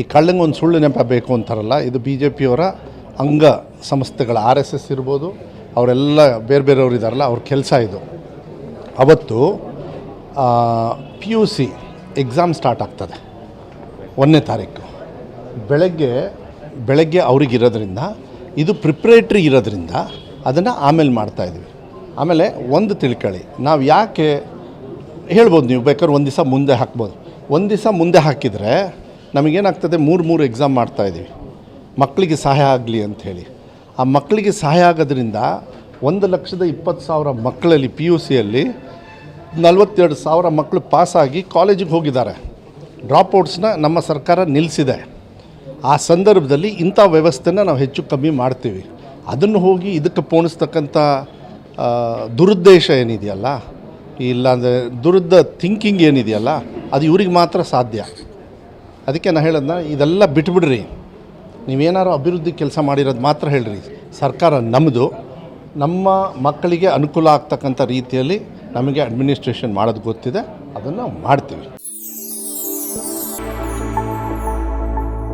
ಈ ಕಳ್ಳಂಗೆ ಒಂದು ಸುಳ್ಳು ನೆಪ ಬೇಕು ಅಂತಾರಲ್ಲ, ಇದು ಬಿ ಜೆ ಪಿಯವರ ಅಂಗ ಸಂಸ್ಥೆಗಳ ಆರ್ ಎಸ್ ಎಸ್ ಇರ್ಬೋದು, ಅವರೆಲ್ಲ ಬೇರೆ ಬೇರೆಯವರು ಇದ್ದಾರಲ್ಲ ಅವ್ರ ಕೆಲಸ ಇದು. ಅವತ್ತು P U C exam start ಆಗ್ತದೆ, ಒಂದನೇ ತಾರೀಕು. ಬೆಳಗ್ಗೆ ಬೆಳಗ್ಗೆ ಅವ್ರಿಗಿರೋದ್ರಿಂದ ಇದು ಪ್ರಿಪ್ರೇಟ್ರಿ ಇರೋದ್ರಿಂದ ಅದನ್ನು ಆಮೇಲೆ ಮಾಡ್ತಾಯಿದ್ವಿ ಆಮೇಲೆ ಒಂದು ತಿಳ್ಕೊಳ್ಳಿ ನಾವು ಯಾಕೆ ಹೇಳ್ಬೋದು ನೀವು ಬೇಕಾದ್ರೆ ಒಂದು ದಿವಸ ಮುಂದೆ ಹಾಕ್ಬೋದು. ಒಂದು ದಿವಸ ಮುಂದೆ ಹಾಕಿದರೆ ನಮಗೇನಾಗ್ತದೆ ಮೂರು ಮೂರು ಎಕ್ಸಾಮ್ ಮಾಡ್ತಾಯಿದ್ದೀವಿ ಮಕ್ಕಳಿಗೆ ಸಹಾಯ ಆಗಲಿ ಅಂಥೇಳಿ ಆ ಮಕ್ಕಳಿಗೆ ಸಹಾಯ ಆಗೋದ್ರಿಂದ ಒಂದು ಲಕ್ಷದ ಇಪ್ಪತ್ತು ಸಾವಿರ ಮಕ್ಕಳಲ್ಲಿ ಪಿ ಯು ಸಿಯಲ್ಲಿ ನಲವತ್ತೆರಡು ಸಾವಿರ ಮಕ್ಕಳು ಪಾಸಾಗಿ ಕಾಲೇಜಿಗೆ ಹೋಗಿದ್ದಾರೆ. ಡ್ರಾಪ್ಔಟ್ಸ್ನ ನಮ್ಮ ಸರ್ಕಾರ ನಿಲ್ಲಿಸಿದೆ ಆ ಸಂದರ್ಭದಲ್ಲಿ ಇಂಥ ವ್ಯವಸ್ಥೆನ ನಾವು ಹೆಚ್ಚು ಕಮ್ಮಿ ಮಾಡ್ತೀವಿ. ಅದನ್ನು ಹೋಗಿ ಇದಕ್ಕೆ ಪೋಣಿಸ್ತಕ್ಕಂಥ ದುರುದ್ದೇಶ ಏನಿದೆಯಲ್ಲ ಇಲ್ಲಾಂದರೆ ದುರುದ್ದ ಥಿಂಕಿಂಗ್ ಏನಿದೆಯಲ್ಲ, ಅದು ಇವ್ರಿಗೆ ಮಾತ್ರ ಸಾಧ್ಯ. ಅದಕ್ಕೆ ನಾನು ಹೇಳೋದನ್ನ ಇದೆಲ್ಲ ಬಿಟ್ಬಿಡ್ರಿ. ನೀವೇನಾದ್ರು ಅಭಿವೃದ್ಧಿ ಕೆಲಸ ಮಾಡಿರೋದು ಮಾತ್ರ ಹೇಳ್ರಿ. ಸರ್ಕಾರ ನಮ್ಮದು ನಮ್ಮ ಮಕ್ಕಳಿಗೆ ಅನುಕೂಲ ಆಗ್ತಕ್ಕಂಥ ರೀತಿಯಲ್ಲಿ ನಮಗೆ ಅಡ್ಮಿನಿಸ್ಟ್ರೇಷನ್ ಮಾಡೋದು ಗೊತ್ತಿದೆ. ಅದನ್ನು ಮಾಡ್ತೀವಿ.